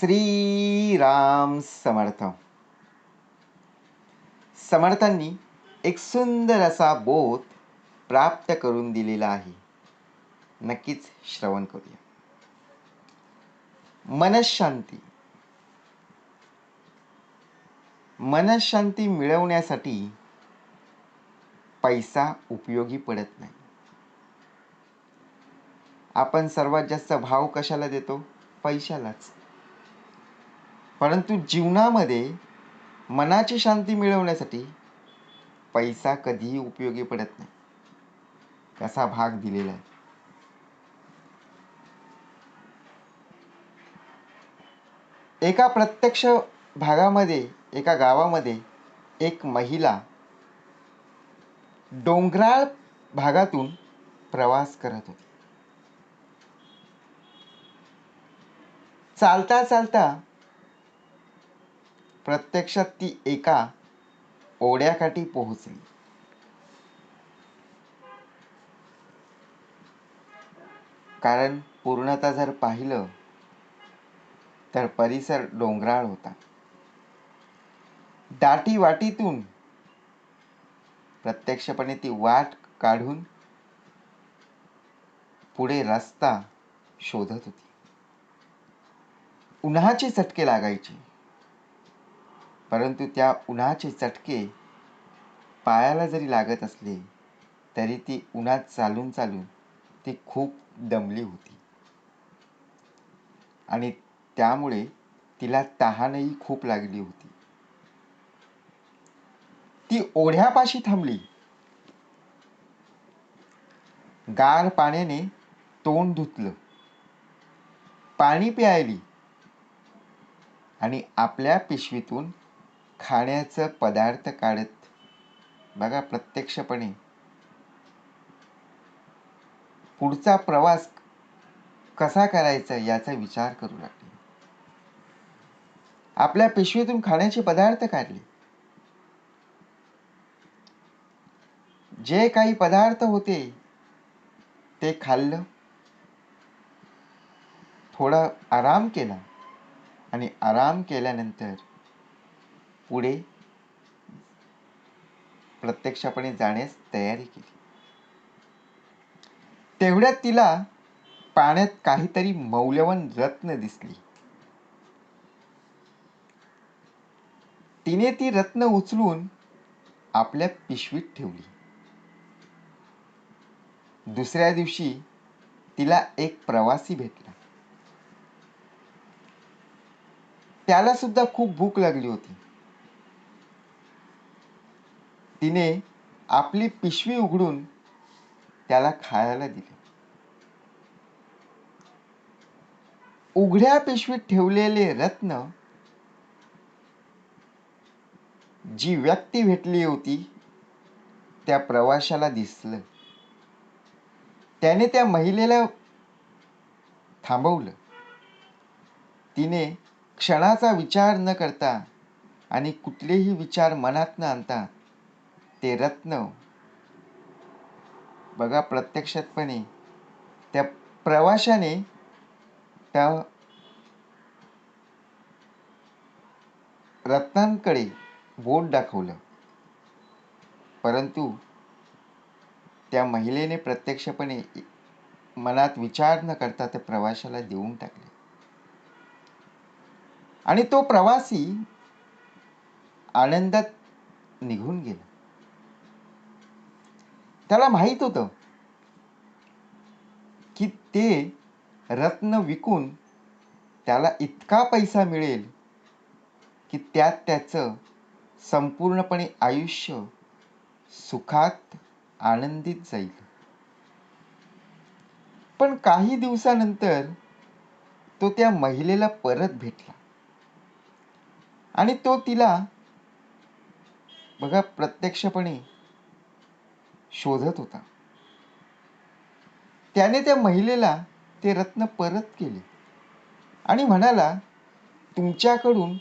श्रीराम समर्थ समर्थांनी एक सुंदर असा बोध प्राप्त करून दिलेला आहे. नक्कीच श्रवण करूया. मनशांती. मनशांती मिळवण्यासाठी पैसा उपयोगी पडत नाही. आपण सर्वात जास्त भाव कशाला देतो? पैशालाच. परंतु जीवनामध्ये मनाची शांती मिळवण्यासाठी पैसा कधीही उपयोगी पडत नाही. कसा भाग दिलेला आहे. एका प्रत्यक्ष भागामध्ये एका गावामध्ये एक महिला डोंगराळ भागातून प्रवास करत होती. चालता चालता प्रत्यक्षात ती एका ओढ्याकाठी पोहोचली. कारण पूर्णतः जर पाहिलं तर परिसर डोंगराळ होता. दाटी वाटीतून प्रत्यक्षपणे ती वाट काढून पुढे रस्ता शोधत होती. उन्हाचे चटके लागायचे. परंतु त्या उन्हाचे चटके पायाला जरी लागत असले तरी ती उन्हात चालून चालून ती खूप दमली होती. आणि त्यामुळे तिला तहानही खूप लागली होती. ती ओढ्यापाशी थांबली. गार पाण्याने तोंड धुतलं. पाणी प्यायली. आणि आपल्या पिशवीतून खाण्याचं पदार्थ काढत बघा प्रत्यक्षपणे. पुढचा प्रवास कसा करायचा याचा विचार करू लागले. आपल्या पिशवीतून खाण्याचे पदार्थ काढले. जे काही पदार्थ होते ते खाल्लं. थोडा आराम केला आणि आराम केल्यानंतर पुढे प्रत्यक्षपणे जाण्यास तयारी केली. तेवढ्यात तिला पाण्यात काहीतरी मौल्यवान रत्न दिसली. तिने ती रत्न उचलून आपल्या पिशवीत ठेवली. दुसऱ्या दिवशी तिला एक प्रवासी भेटला. त्याला सुद्धा खूप भूक लागली होती. तिने आपली पिशवी उघडून त्याला खायला दिले. उघड्या पिशवीत ठेवलेले रत्न जी व्यक्ती भेटली होती त्या प्रवाशाला दिसलं. त्याने त्या महिलेला थांबवलं. तिने क्षणाचा विचार न करता आणि कुठलेही विचार मनात न आणता ते रत्न. बघा प्रत्यक्षातपणे त्या प्रवाशाने त्या रत्नांकडे बोट दाखवलं. परंतु त्या महिलेने प्रत्यक्षपणे मनात विचार न करता त्या प्रवाशाला देऊन टाकले. आणि तो प्रवासी आनंदात निघून गेला. त्याला माहीत होतं की ते रत्न विकून त्याला इतका पैसा मिळेल की त्यात त्याचं संपूर्णपणे आयुष्य सुखात आनंदित जाईल. पण काही दिवसानंतर तो त्या महिलेला परत भेटला. आणि तो तिला बघा प्रत्यक्षपणे शोधत होता. त्याने त्या महिलेला ते रत्न परत केले. आणि म्हणाला तुमच्याकडून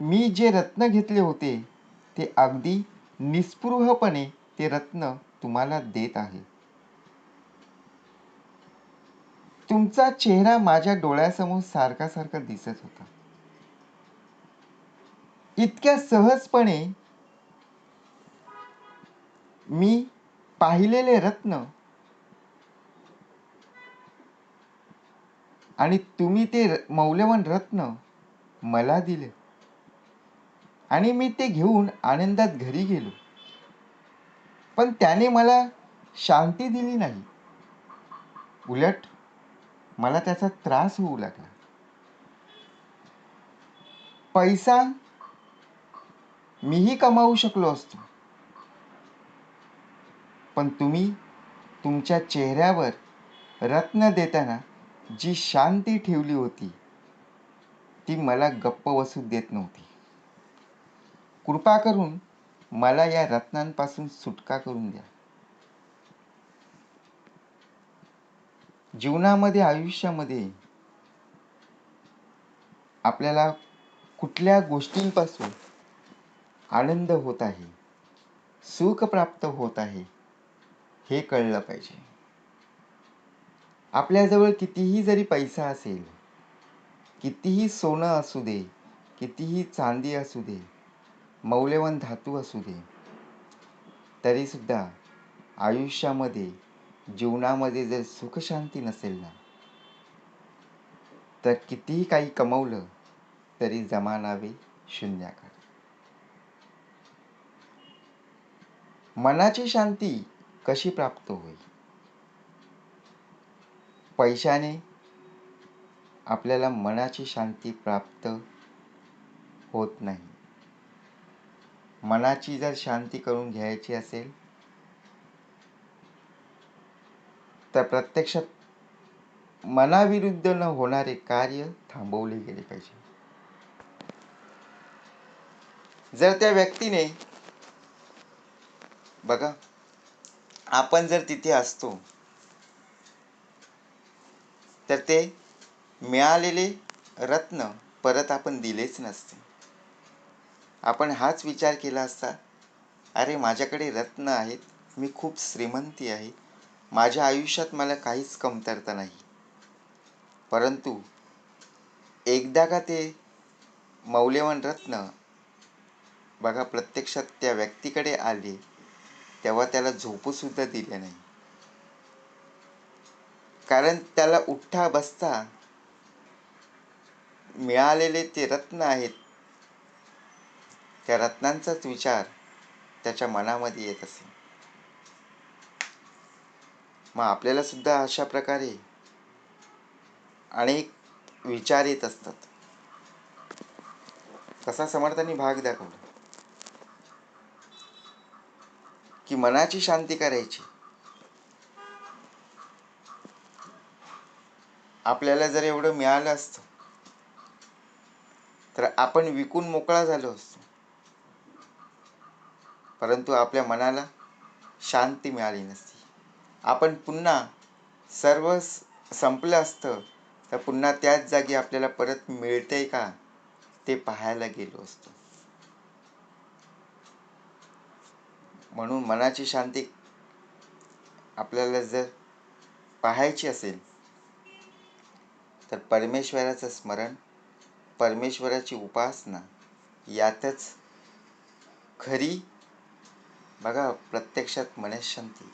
मी जे रत्न घेतले होते ते अगदी निस्पृहपणे ते रत्न तुम्हाला देत आहे. तुमचा चेहरा माझ्या डोळ्यासमोर सारखा सारखा दिसत होता. इतक्या सहजपणे मी पाहिलेले रत्न. आणि तुम्ही ते मौल्यवान रत्न मला दिले. आणि मी ते घेऊन आनंदात घरी गेलो. पण त्याने मला शांती दिली नाही. उलट मला त्याचा त्रास होऊ लागला. पैसा मीही कमावू शकलो असतो. पण तुम्ही तुमच्या चेहऱ्यावर रत्न देताना जी शांती ठेवली होती ती मला गप्प बसू देत नव्हती. कृपा करून मला या रत्नांपासून सुटका करून द्या. जीवनामध्ये आयुष्यामध्ये आपल्याला कुठल्या गोष्टींपासून आनंद होत आहे सुख प्राप्त होत आहे हे कळलं पाहिजे. आपल्याजवळ कितीही जरी पैसा असेल कितीही सोनं असू दे कितीही चांदी असू दे मौल्यवान धातू असू दे तरीसुद्धा आयुष्यामध्ये जीवनामध्ये जर सुखशांती नसेल ना तर कितीही काही कमवलं तरी जमानावे शून्याकार मनाची शांती कशी प्राप्त होईल? पैशाने आपल्याला मनाची शांती प्राप्त होत नाही. मनाची जर शांती करून घ्यायची असेल तर प्रत्यक्षात मनाविरुद्ध न होणारे कार्य थांबवले गेले पाहिजे. जर त्या व्यक्तीने बघा आपण जर तिथे असतो तर ते मिळालेले रत्न परत आपण दिलेच नसते. आपण हाच विचार केला असता अरे माझ्याकडे रत्न आहेत मी खूप श्रीमंती आहे माझ्या आयुष्यात मला काहीच कमतरता नाही. परंतु एकदा का ते मौल्यवान रत्न बघा प्रत्यक्षात त्या व्यक्तीकडे आले तेव्हा त्याला झोपूसुद्धा दिले नाही. कारण त्याला उठता बसता मिळालेले ते रत्न आहेत. त्या रत्नांचाच विचार त्याच्या मनामध्ये येत असे. मग आपल्याला सुद्धा अशा प्रकारे अनेक विचार येत असतात. तसा समर्थांनी भाग दाखवला. की मनाची शांती करायची. आपल्याला जर एवढं मिळालं असतं तर आपण विकून मोकळा झालो असतो. परंतु आपल्या मनाला शांती मिळाली नसती. आपण पुन्हा सर्व संपलं असतं तर पुन्हा त्याच जागी आपल्याला परत मिळतंय का ते पाहायला गेलो असतो. म्हणून मनाची शांती आपल्याला जर पाहायची असेल तर परमेश्वराचं स्मरण परमेश्वराची उपासना यातच खरी बघा प्रत्यक्षात मनशांती.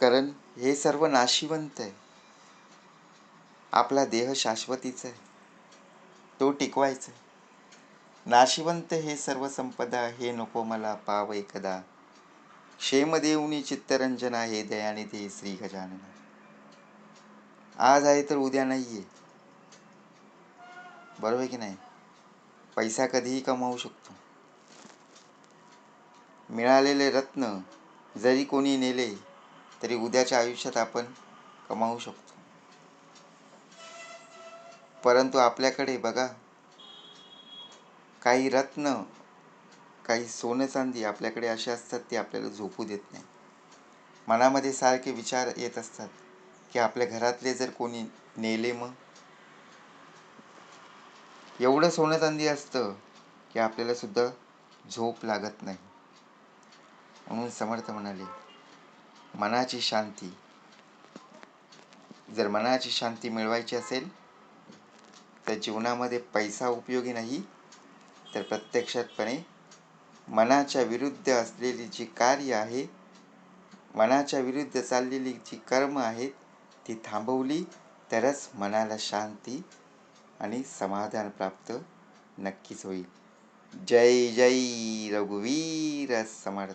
कारण हे सर्व नाशिवंत आहे. आपला देह शाश्वतीचा आहे. तो टिकवायचा आहे. नाशिवंत हे सर्व संपदा हे नको मला पाव एकदा. क्षेमदेवनी चित्तरंजना हे आहे दयाने ते श्री गजानना. आज आहे तर उद्या नाही आहे बरोबर आहे की नाही? पैसा कधीही कमावू शकतो. मिळालेले रत्न जरी कोणी नेले तरी उद्याच्या आयुष्यात आपण कमावू शकतो. परंतु आपल्याकडे बघा काही रत्न काही सोनं चांदी आपल्याकडे असे असतात ते आपल्याला झोपू देत नाही. मनामध्ये सारखे विचार येत असतात की आपल्या घरातले जर कोणी नेले मग? एवढं सोनं चांदी असतं की आपल्याला सुद्धा झोप लागत नाही. म्हणून समर्थ म्हणाले मनाची शांती. जर मनाची शांती मिळवायची असेल तर जीवनामध्ये पैसा उपयोगी नाही तर प्रत्यक्षातपणे मनाच्या विरुद्ध असलेली जी कार्य आहे मनाच्या विरुद्ध चाललेली जी कर्म आहेत ती थांबवली तरच मनाला शांती आणि समाधान प्राप्त नक्कीच होईल. जय जय रघुवीर समर्थ.